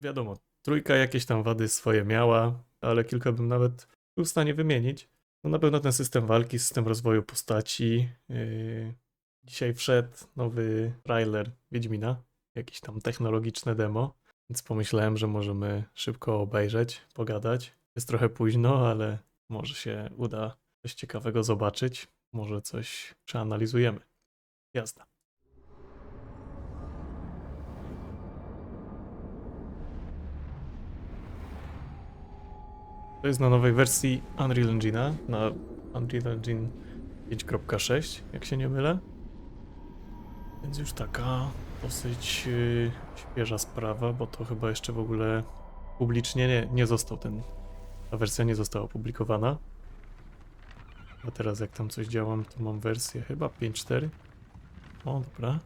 wiadomo, trójka jakieś tam wady swoje miała, ale kilka bym nawet był w stanie wymienić. No na pewno ten system walki, system rozwoju postaci. Yy, dzisiaj wszedł nowy trailer Wiedźmina, jakieś tam technologiczne demo, więc pomyślałem, że możemy szybko obejrzeć, pogadać. Jest trochę późno, ale może się uda coś ciekawego zobaczyć, może coś przeanalizujemy. Jazda. To jest na nowej wersji Unreal Engine'a, na Unreal Engine 5.6, jak się nie mylę. Więc już taka dosyć yy, świeża sprawa, bo to chyba jeszcze w ogóle publicznie nie, nie został ten. Ta wersja nie została opublikowana. A teraz jak tam coś działam, to mam wersję chyba 5.4. O, dobra.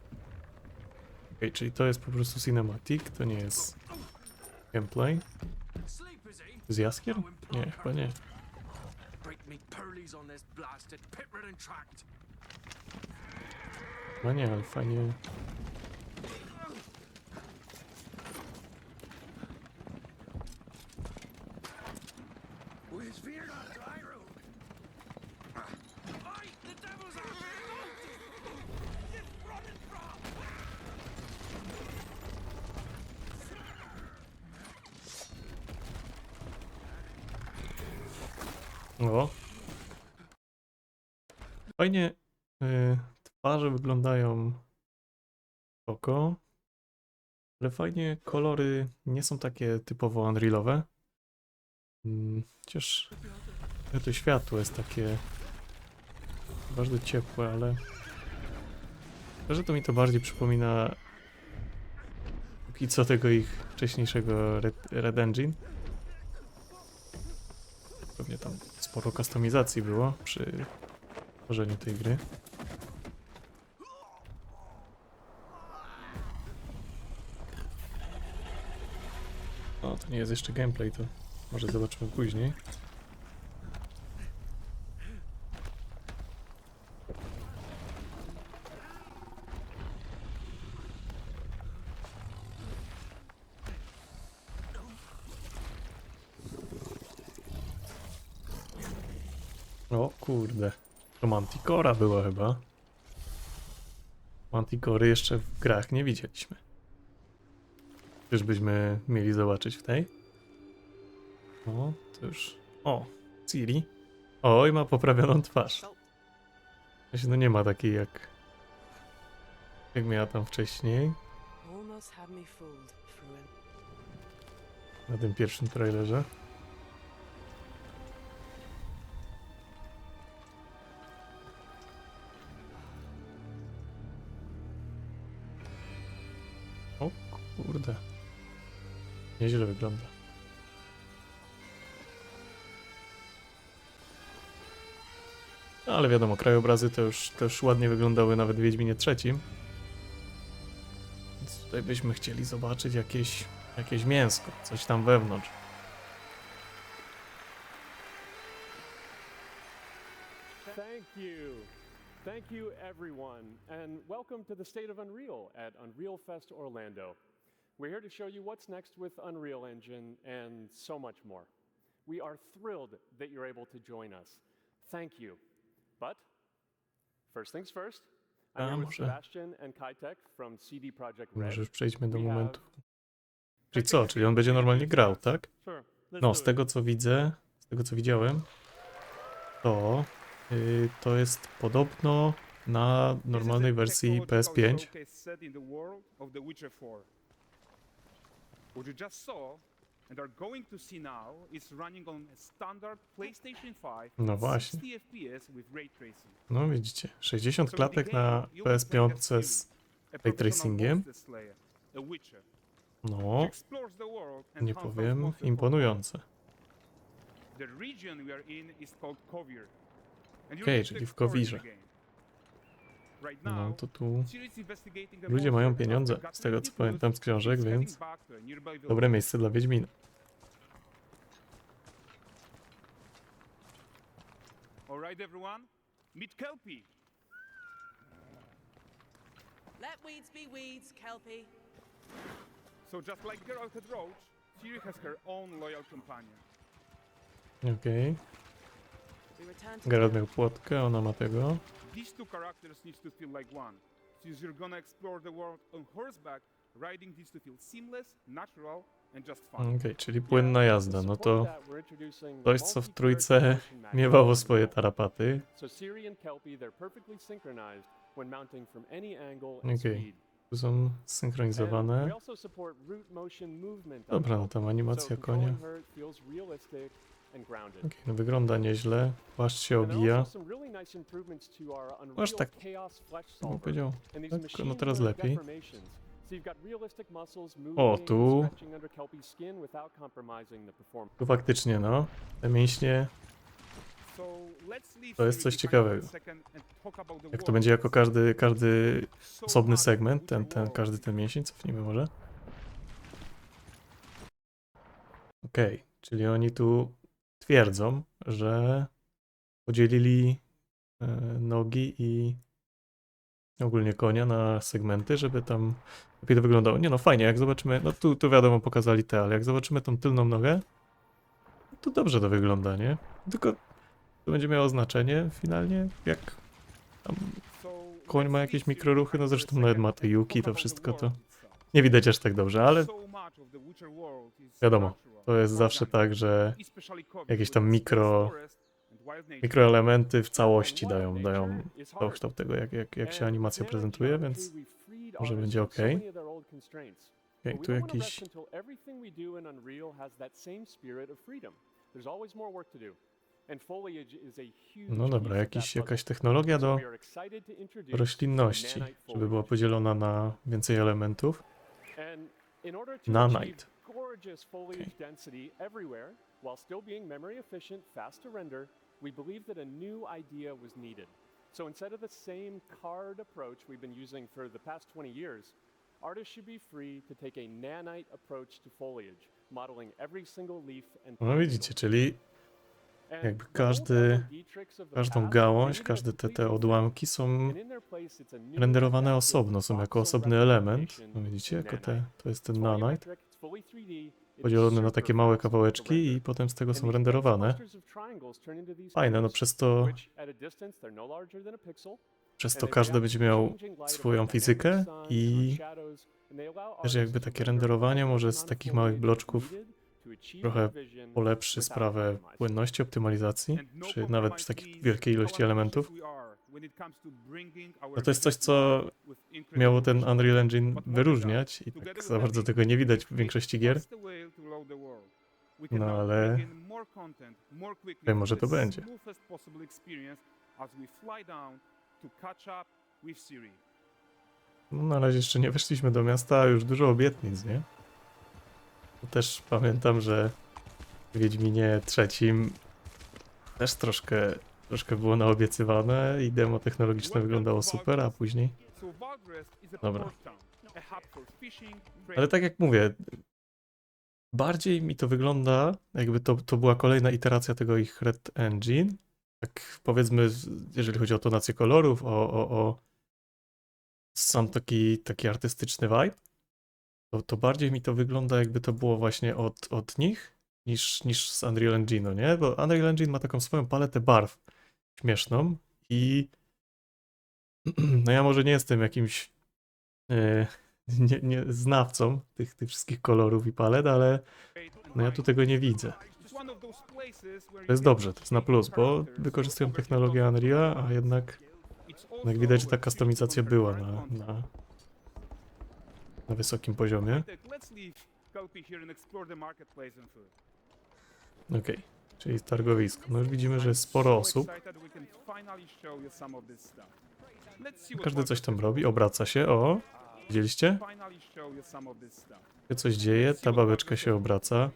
Okej, czyli to jest po prostu cinematic, to nie jest gameplay. Z Jaskier? Nie, chyba nie. Chyba nie, ale fajnie. Fajnie y, twarze wyglądają oko, ale fajnie kolory nie są takie typowo unrealowe. Mm, Chociaż to światło jest takie bardzo ciepłe, ale że to mi to bardziej przypomina póki co tego ich wcześniejszego Red, Red Engine. Pewnie tam sporo kustomizacji było przy tworzeniu tej gry. O, to nie jest jeszcze gameplay, to może zobaczymy później. O kurde. To Manticora była chyba. Manticory jeszcze w grach nie widzieliśmy. Czyżbyśmy mieli zobaczyć w tej? O, to już... O, Ciri. Oj, ma poprawioną twarz. Właśnie no nie ma takiej jak... Jak miała tam wcześniej. Na tym pierwszym trailerze. Nieźle wygląda. No, ale wiadomo, krajobrazy to już też ładnie wyglądały nawet w Wiedźminie trzecim. Więc tutaj byśmy chcieli zobaczyć jakieś, jakieś mięsko, coś tam wewnątrz. Thank you. Thank you, everyone, and welcome to the State of Unreal at Unreal Fest Orlando. We're here to show you what's next with Unreal Engine and so much more. We are thrilled that you're able to join us. Thank you. But first things first, I'm here with może- Sebastian and Kitek from CD Projekt Red. Może już przejdźmy do momentu. Czyli co? Czyli on będzie normalnie grał, tak? No, z tego co widzę, z tego co widziałem, to y, to jest podobno na normalnej wersji PS5. set in the world of The Witcher 4. What you just saw and are going to see now is running on a standard PlayStation 5 No at właśnie. 60 FPS with ray tracing. No widzicie, 60 So in klatek the na game, you will play as PS5 Ciri, z... a ray professional tracingiem. monster slayer, a Witcher, No, who explores the world and nie hunts down powiem, monsters for imponujące. fun. The region we are in is called Kovir. and you're Okej, to czyli w explore in Kowirze. game. No to tu ludzie mają pieniądze, z tego co pamiętam z książek, więc dobre miejsce dla Wiedźmina. All right, everyone, meet Kelpie. Let weeds be weeds, Kelpie. So just like Geralt had Roach, Ciri has her own loyal companion. Okej. To Geralt miał płotkę, ona ma tego. These two characters need to feel like one. Since you're gonna explore the world on horseback, riding needs to feel seamless, natural, and just fun. Okej, czyli płynna jazda, no to Coś, co w trójce miewało swoje tarapaty. So Siri and Kelpie, they're perfectly synchronized when mounting from any angle and Okay. speed. Tu są And synchronizowane. we also support root motion movement on Dobra, no tam animacja konia. feels realistic Okej, no wygląda nieźle. Płaszcz się obija. our Unreal tak- Bym Solver. powiedział. Tak, no teraz lepiej. O, tu. Tu faktycznie, no. Te mięśnie, To jest coś ciekawego. jak to będzie jako każdy, każdy So osobny segment, ten, ten, każdy ten mięsień, cofnijmy może. Okej, czyli oni tu twierdzą, że podzielili e, nogi i ogólnie konia na segmenty, żeby tam lepiej to wyglądało. Nie no, fajnie, jak zobaczymy, no tu, tu wiadomo pokazali te, ale jak zobaczymy tą tylną nogę, to dobrze to wygląda, nie? Tylko to będzie miało znaczenie finalnie, jak tam Koń ma jakieś mikroruchy, no zresztą nawet ma te Yuki, to wszystko to nie widać aż tak dobrze, ale Wiadomo, to jest zawsze tak, że jakieś tam mikro- mikroelementy w całości dają, dają całokształt tego, jak, jak, jak się animacja prezentuje, więc może będzie But we tu jakiś... No dobra, jakiś, jakaś technologia do roślinności, żeby była podzielona na więcej elementów. Nanite. Gorgeous foliage density everywhere, while still being memory efficient, fast to render, we believe that a new idea was needed. So instead of the same card approach we've been using for the past 20 years, artists should be free to take a nanite approach to foliage, modeling every single leaf and No widzicie, czyli jakby każdy- każdą gałąź, każde te, te odłamki są renderowane osobno, są jako osobny element. No widzicie, jako te, to jest ten nanite, volumetric, it's fully 3D, it's podzielony na takie małe kawałeczki i potem z tego są renderowane. Fajne, no przez to, no przez to każdy będzie miał swoją fizykę i też jakby takie render renderowanie może z takich małych bloczków trochę polepszy sprawę płynności, optymalizacji, And no przy, nawet przy takiej wielkiej how ilości elementów. No to jest coś, co miało ten. Unreal Engine wyróżniać i tak za bardzo tego nie widać w większości gier. No ale- Tutaj może to będzie. No na razie jeszcze nie weszliśmy do miasta, a już dużo obietnic, nie? To też pamiętam, że w Wiedźminie trzecim też troszkę, troszkę było naobiecywane i demo technologiczne wyglądało super, a później... Dobra. Ale tak jak mówię, bardziej mi to wygląda, jakby to, to była kolejna iteracja tego ich Red Engine. Tak powiedzmy, jeżeli chodzi o tonację kolorów, o, o, o sam taki, taki artystyczny vibe, to, to bardziej mi to wygląda, jakby to było właśnie od, od nich, niż, niż z Unreal Engine'u, nie? Bo Unreal Engine ma taką swoją paletę barw śmieszną i no ja może nie jestem jakimś e, nie, nie znawcą tych, tych wszystkich kolorów i palet, ale no ja tu tego nie widzę. To jest dobrze, to jest na plus, bo wykorzystują technologię Unreal, a jednak, jak widać, że ta kustomizacja była na, na, na wysokim poziomie. Wojtek, Let's czyli targowisko. No już widzimy, że jest sporo osób. Każdy coś tam robi, obraca się. O, widzieliście? Się coś dzieje, ta babeczka się obraca.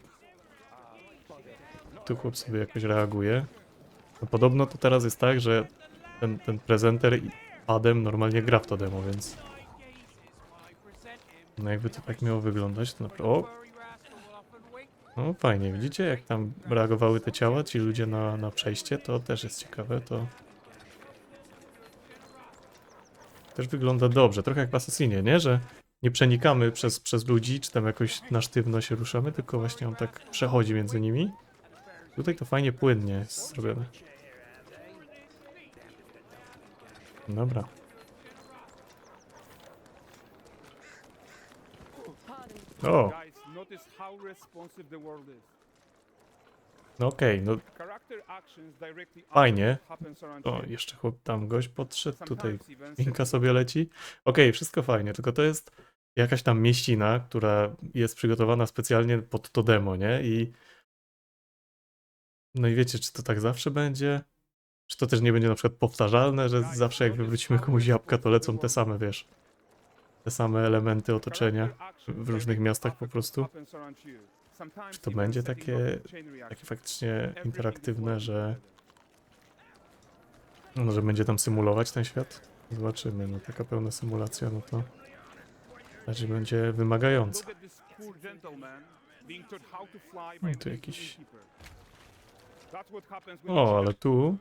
Tu chłop sobie jakoś reaguje. No podobno to teraz jest tak, że ten, ten prezenter padem normalnie gra w to demo, więc no jakby to tak miało wyglądać, to naprawdę... O, no fajnie, widzicie jak tam reagowały te ciała, ci ludzie na, na przejście, to też jest ciekawe, to... Też wygląda dobrze, trochę jak w Assassinie, nie? Że nie przenikamy przez, przez ludzi, czy tam jakoś na sztywno się ruszamy, tylko właśnie on tak przechodzi między nimi. Tutaj to fajnie płynnie jest zrobione. Dobra. O, Notice how responsive the world is. no okej, no Character actions directly Fajnie. happens around o, you. jeszcze chłop tam gość podszedł, tutaj Sometimes even Inka sobie leci. Okej, wszystko fajnie, tylko to jest jakaś tam mieścina, która jest przygotowana specjalnie pod to demo, nie? I no i wiecie, czy to tak zawsze będzie? Czy to też nie będzie na przykład powtarzalne, że zawsze jak wywrócimy komuś jabłka, to lecą te same, wiesz, te same elementy otoczenia w różnych miastach po prostu? Czy to będzie takie- takie faktycznie interaktywne, że, no, że będzie tam symulować ten świat? Zobaczymy, no taka pełna symulacja, no to raczej będzie wymagająca. No by tu jakiś- O, ale tu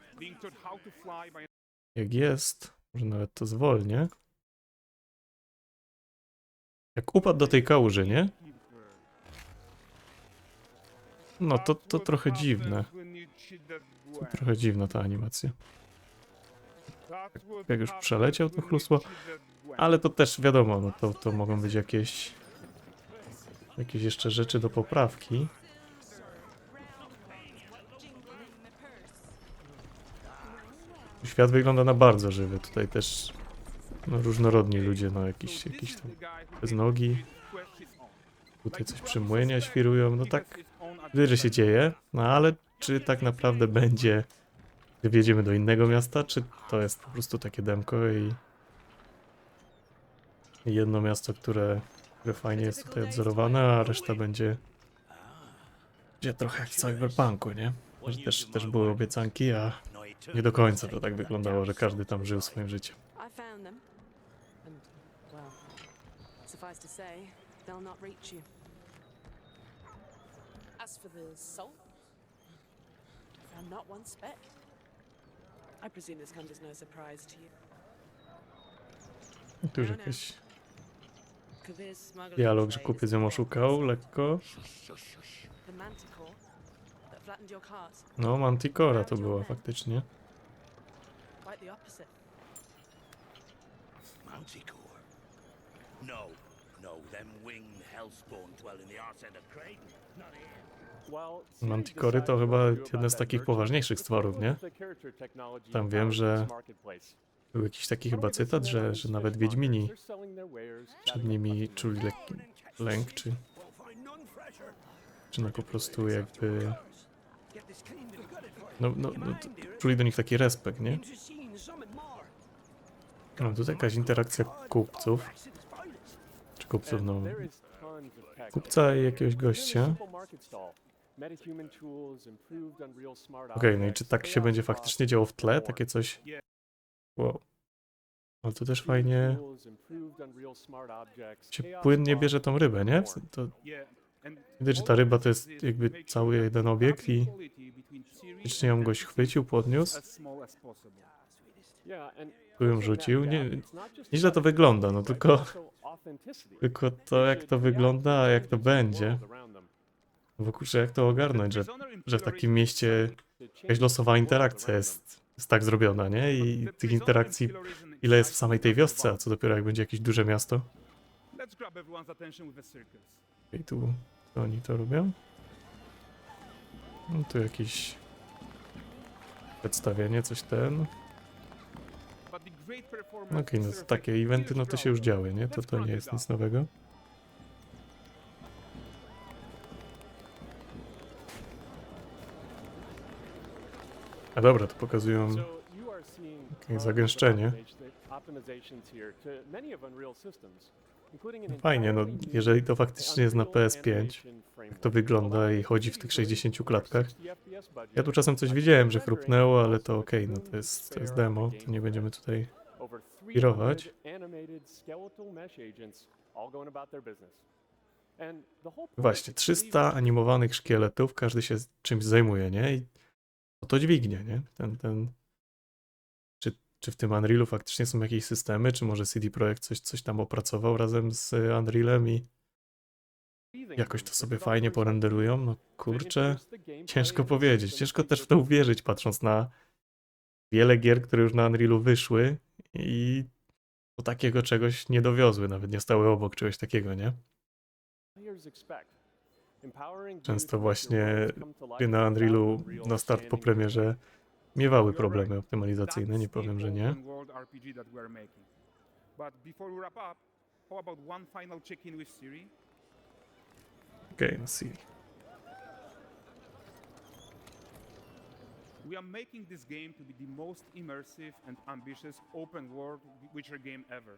Jak jest, może nawet to zwolnię. Jak upadł do tej kałuży, nie? No to, to trochę dziwne. To trochę dziwna ta animacja. Jak już przeleciał to Gwen. Ale to też wiadomo, no to, to mogą być jakieś jakieś jeszcze rzeczy do poprawki. Świat wygląda na bardzo żywy. Tutaj też no, różnorodni ludzie, no jakiś, jakiś tam bez nogi. Tutaj coś przy młynie świrują, no tak że się dzieje. No ale czy tak naprawdę będzie, gdy wjedziemy do innego miasta, czy to jest po prostu takie demko i i jedno miasto, które, które fajnie jest tutaj odzorowane, a reszta będzie, będzie trochę jak w Cyberpunku, nie? Że też, też były obiecanki, a nie do końca to tak wyglądało, że każdy tam żył swoim życiem. I found them. And, well, suffice to say, they'll not reach you. As for the salt, found not one speck. I presume this comes as no surprise to you. I tu już jakiś dialog, że kupiec ją oszukał lekko. No, Manticora to była faktycznie. Quite the opposite. Manticore? No, them winged hellspawn dwell in the arse end of Creighton. Not here. While Siri Manticory to chyba about z takich poważniejszych stworów, nie? Tam wiem, że był jakiś taki chyba cytat, że, że nawet Wiedźmini przed nimi czuli lekki lęk, czy, czy no po prostu jakby... No, no, no czuli do nich taki respekt, nie? No, tutaj jakaś interakcja kupców, kupców, no, kupca i jakiegoś gościa. Okej, no i czy tak się będzie faktycznie działo w tle? Takie coś... Wow. Ale to też fajnie się płynnie bierze tą rybę, nie? To widać, że ta ryba to jest jakby cały jeden obiekt i faktycznie ją goś chwycił, podniósł, tu ją rzucił. Nie, nieźle to wygląda, no tylko. Tylko to jak to wygląda, a jak to będzie. Bo kurczę, jak to ogarnąć, że, że w takim mieście jakaś losowa interakcja jest, jest tak zrobiona, nie? I tych interakcji ile jest w samej tej wiosce, a co dopiero jak będzie jakieś duże miasto. I tu to oni to robią. No tu jakieś przedstawienie, coś ten. Okej, performance no to takie eventy, no to się już działy, nie? To to nie jest nic nowego. A dobra, to pokazują zagęszczenie. Fajnie, no jeżeli to faktycznie jest na PS5, jak to wygląda i chodzi w tych 60 klatkach. Ja tu czasem coś widziałem, że chrupnęło, ale to okej, no to jest, to jest demo, to nie będziemy tutaj... wirować. Właśnie, 300 animowanych szkieletów, każdy się czymś zajmuje, nie? I to, to dźwignie, nie? Ten, ten... Czy w tym Unrealu faktycznie są jakieś systemy, czy może CD Projekt coś, coś tam opracował razem z Unrealem i jakoś to sobie fajnie porenderują. No kurczę, ciężko powiedzieć. Ciężko też w to uwierzyć, patrząc na wiele gier, które już na Unrealu wyszły i do takiego czegoś nie dowiozły, nawet nie stały obok czegoś takiego, nie? Często właśnie na Unrealu na start po premierze miewały problemy optymalizacyjne, nie powiem, że nie. Siri? Okej, Siri. We are making this game to be the most immersive and ambitious open world Witcher game ever.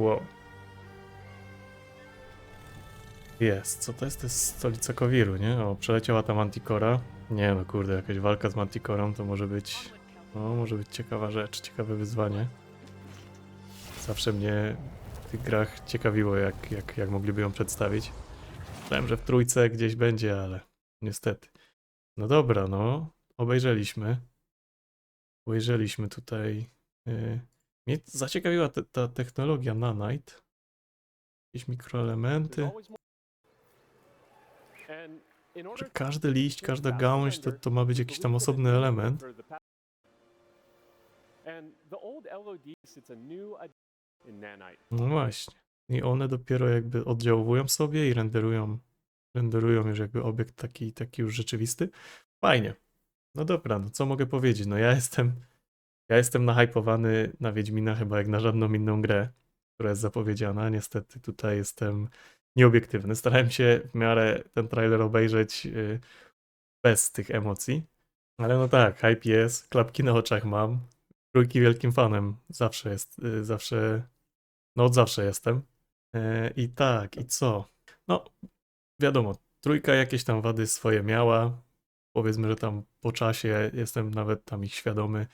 Wow. Jest, co to jest? To jest stolica Kowiru, nie? O, przeleciała tam Antikora. Nie no, kurde, jakaś walka z Mantikorą to może być... No, może być ciekawa rzecz, ciekawe wyzwanie. Zawsze mnie w tych grach ciekawiło, jak, jak, jak mogliby ją przedstawić. Myślałem, że w trójce gdzieś będzie, ale niestety. No dobra, no. Obejrzeliśmy. Obejrzeliśmy tutaj... Yy, mnie zaciekawiła te, ta technologia Nanite. Jakieś mikroelementy. Że każdy liść, każda gałąź to, to ma być jakiś tam osobny element. No właśnie. I one dopiero jakby oddziałują sobie i renderują, renderują już jakby obiekt taki, taki już rzeczywisty. Fajnie. No dobra, no co mogę powiedzieć? No ja jestem, ja jestem nahypowany na Wiedźmina chyba jak na żadną inną grę, która jest zapowiedziana. Niestety tutaj jestem nieobiektywny. Starałem się w miarę ten trailer obejrzeć y, bez tych emocji. Ale no tak, hype jest, klapki na oczach mam. Trójki wielkim fanem. Zawsze jest, y, zawsze, no od zawsze jestem. E, I tak, i co? No, wiadomo, trójka jakieś tam wady swoje miała. Powiedzmy, że tam po czasie jestem nawet tam ich świadomy.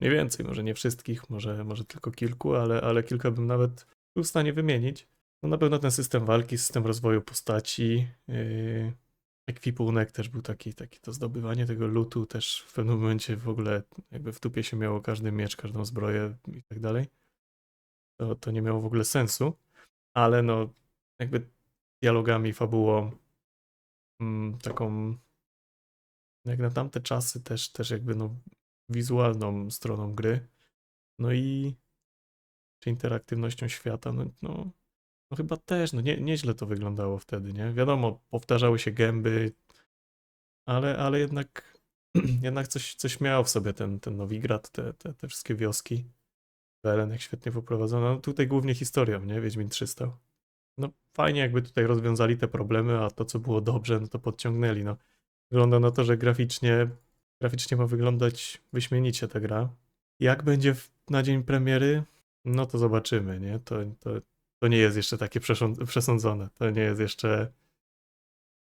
Mniej więcej, może nie wszystkich, może, może tylko kilku, ale, ale kilka bym nawet był w stanie wymienić. No na pewno ten system walki, system rozwoju postaci, yy, ekwipunek też był taki, taki to zdobywanie tego lutu też w pewnym momencie w ogóle jakby w dupie się miało każdy miecz, każdą zbroję i tak dalej. To, to nie miało w ogóle sensu, ale no jakby dialogami, fabułą, mm, taką jak na tamte czasy też, też jakby no wizualną stroną gry, no i czy interaktywnością świata, no, no no chyba też, no nie, nieźle to wyglądało wtedy, nie? Wiadomo, powtarzały się gęby, ale, ale jednak, jednak coś, coś miał w sobie ten, ten Nowigrad, te, te, te wszystkie wioski. Welen jak świetnie poprowadzono. No tutaj głównie historią, nie? Wiedźmin 300. No fajnie jakby tutaj rozwiązali te problemy, a to co było dobrze, no to podciągnęli, no. Wygląda na to, że graficznie, graficznie ma wyglądać wyśmienicie ta gra. Jak będzie w, na dzień premiery? No to zobaczymy, nie? To, to, to nie jest jeszcze takie przesądzone. To nie jest jeszcze.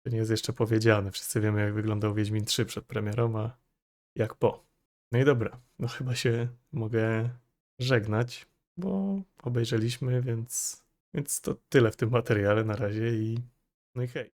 To nie jest jeszcze powiedziane. Wszyscy wiemy, jak wyglądał Wiedźmin 3 przed premierą, a jak po. No i dobra, no chyba się mogę żegnać, bo obejrzeliśmy, więc, więc to tyle w tym materiale na razie i no i hej.